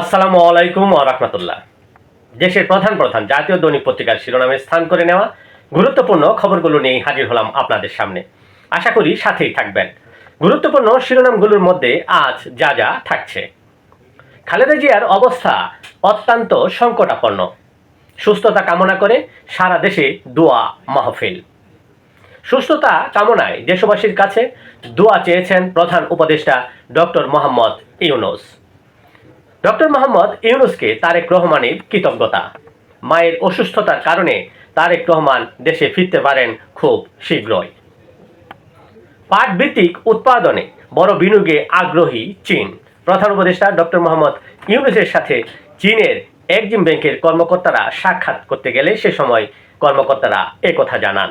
আসসালামু আলাইকুম রাহমাতুল্লাহ। দেশের প্রধান প্রধান জাতীয় দৈনিক পত্রিকার শিরোনামে স্থান করে নেওয়া গুরুত্বপূর্ণ খবরগুলো নিয়ে হাজির হলাম আপনাদের সামনে। আশা করি সাথেই থাকবেন। গুরুত্বপূর্ণ শিরোনামগুলোর মধ্যে আজ যা যা থাকছে। খালেদা জিয়ার অবস্থা অত্যন্ত সংকটাপন্ন। সুস্থতা কামনা করে সারা দেশে দোয়া মাহফিল। সুস্থতা কামনায় দেশবাসীর কাছে দোয়া চেয়েছেন প্রধান উপদেষ্টা ডক্টর মোহাম্মদ ইউনুস। ডক্টর মোহাম্মদ ইউনুসকে তারেক রহমানের কৃতজ্ঞতা। মায়ের অসুস্থতার কারণে তারেক রহমান দেশে ফিরতে পারেন খুব শীঘ্রই। পাট ভিত্তিক উৎপাদনে বড় বিনিয়োগে আগ্রহী চীন। প্রধান উপদেষ্টা ডক্টর মোহাম্মদ ইউনুসের সাথে চীনের এক্সিম ব্যাংকের কর্মকর্তারা সাক্ষাৎ করতে গেলে সে সময় কর্মকর্তারা একথা জানান।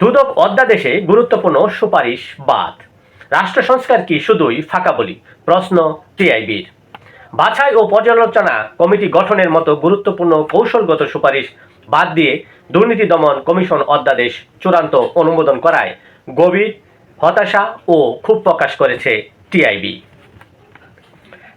দুদক অধ্যাদেশে গুরুত্বপূর্ণ সুপারিশ বাদ। রাষ্ট্র সংস্কার কি শুধুই ফাঁকা বলি? প্রশ্ন টিআইবির। বাছাই ও পর্যালোচনা কমিটি গঠনের মতো গুরুত্বপূর্ণ কৌশলগত সুপারিশ বাদ দিয়ে দুর্নীতি দমন কমিশন অধ্যাদেশ চূড়ান্ত অনুমোদন করায় গভীর হতাশা ও ক্ষোভ প্রকাশ করেছে টিআইবি।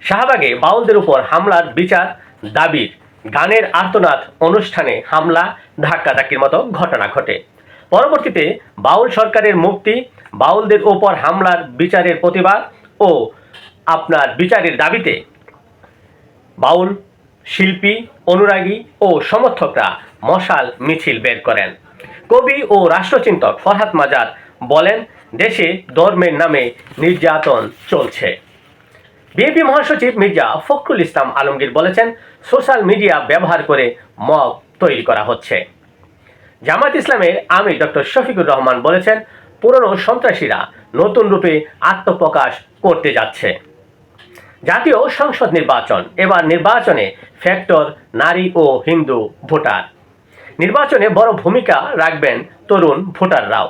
শাহবাগে বাউলদের উপর হামলার বিচার দাবির গানের আর্তনাদ অনুষ্ঠানে হামলা, ধাক্কাধাক্কির মতো ঘটনা ঘটে। পরবর্তীতে বাউল সরকারের মুক্তি বাউলদের ওপর হামলার বিচারের প্রতিবাদ ও আপনার বিচারের দাবিতে বাউল, শিল্পী, অনুরাগী ও সমর্থকরা মশাল মিছিল বের করেন। কবি ও রাষ্ট্রচিন্তক ফরহাদ মাজার বলেন, দেশে ধর্মের নামে নির্যাতন চলছে। বিএনপি মহাসচিব মির্জা ফখরুল ইসলাম আলমগীর বলেছেন, সোশ্যাল মিডিয়া ব্যবহার করে মব তৈরি করা হচ্ছে। জামাত ইসলামের আমির ডক্টর শফিকুর রহমান বলেছেন পুরনো সন্ত্রাসীরা নতুন রূপে আত্মপ্রকাশ করতে যাচ্ছে। জাতীয় সংসদ নির্বাচন, এবার নির্বাচনে ফ্যাক্টর, নারী ও হিন্দু ভোটার। নির্বাচনে বড় ভূমিকা রাখবেন তরুণ ভোটাররাও।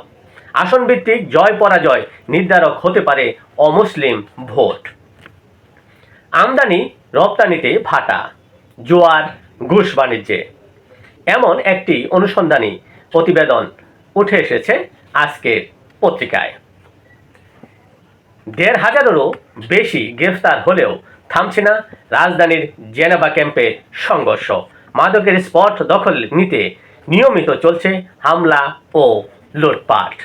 আসন ভিত্তিক জয় পরাজয় নির্ধারক হতে পারে অমুসলিম ভোট। আমদানি, রপ্তানিতে ভাটা, জোয়ার, ঘুষ বাণিজ্যে। এমন একটি অনুসন্ধানী প্রতিবেদন উঠে এসেছে আজকের পত্রিকায়। দেড় হাজারেরও বেশি গ্রেফতার হলেও থামছে না রাজধানীর জেনেভা ক্যাম্পে সংঘর্ষ। মাদকের স্পট দখল নিতে নিয়মিত চলছে হামলা ও লুটপাট।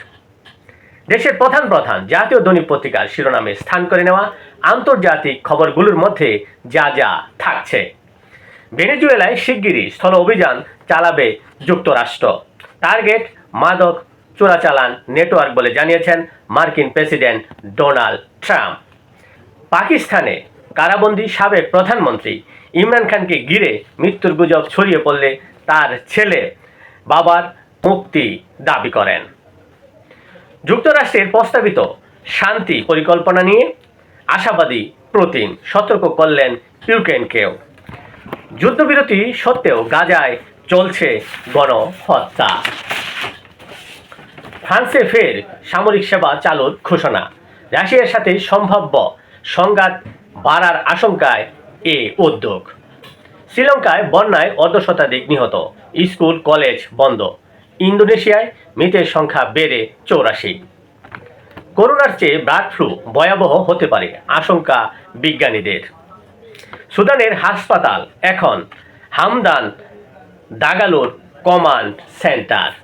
দেশের প্রধান প্রধান জাতীয় দৈনিক পত্রিকার শিরোনামে স্থান করে নেওয়া আন্তর্জাতিক খবরগুলোর মধ্যে যা যা থাকছে। ভেনেজুয়েলায় শিগগিরই স্থল অভিযান চালাবে যুক্তরাষ্ট্র। টার্গেট মাদক চোরাচালান নেটওয়ার্ক বলে জানিয়েছেন মার্কিন প্রেসিডেন্ট ডোনাল্ড ট্রাম্প। পাকিস্তানে কারাবন্দী সাবেক প্রধানমন্ত্রী ইমরান খানকে ঘিরে মৃত্যুর গুজব ছড়িয়ে পড়লে তার ছেলে বাবার মুক্তি দাবি করেন। যুক্তরাষ্ট্রের প্রস্তাবিত শান্তি পরিকল্পনা নিয়ে আশাবাদী প্রতিন সতর্ক করলেন ইউক্রেনকেও। যুদ্ধবিরতি সত্ত্বেও গাজায় চলছে গণহত্যা। ফ্রান্সে ফের সামরিক সেবা চালুর ঘোষণা। রাশিয়ার সাথে সম্ভাব্য সংঘাত বাড়ার আশঙ্কায় এ উদ্যোগ। শ্রীলঙ্কায় বন্যায় অর্ধশতাধিক নিহত। স্কুল, কলেজ বন্ধ। ইন্দোনেশিয়ায় মৃতের সংখ্যা বেড়ে চৌরাশি। করোনার চেয়ে বার্ড ফ্লু ভয়াবহ হতে পারে, আশঙ্কা বিজ্ঞানীদের। সুদানের হাসপাতাল এখন হামদান দাগালোর কমান্ড সেন্টার।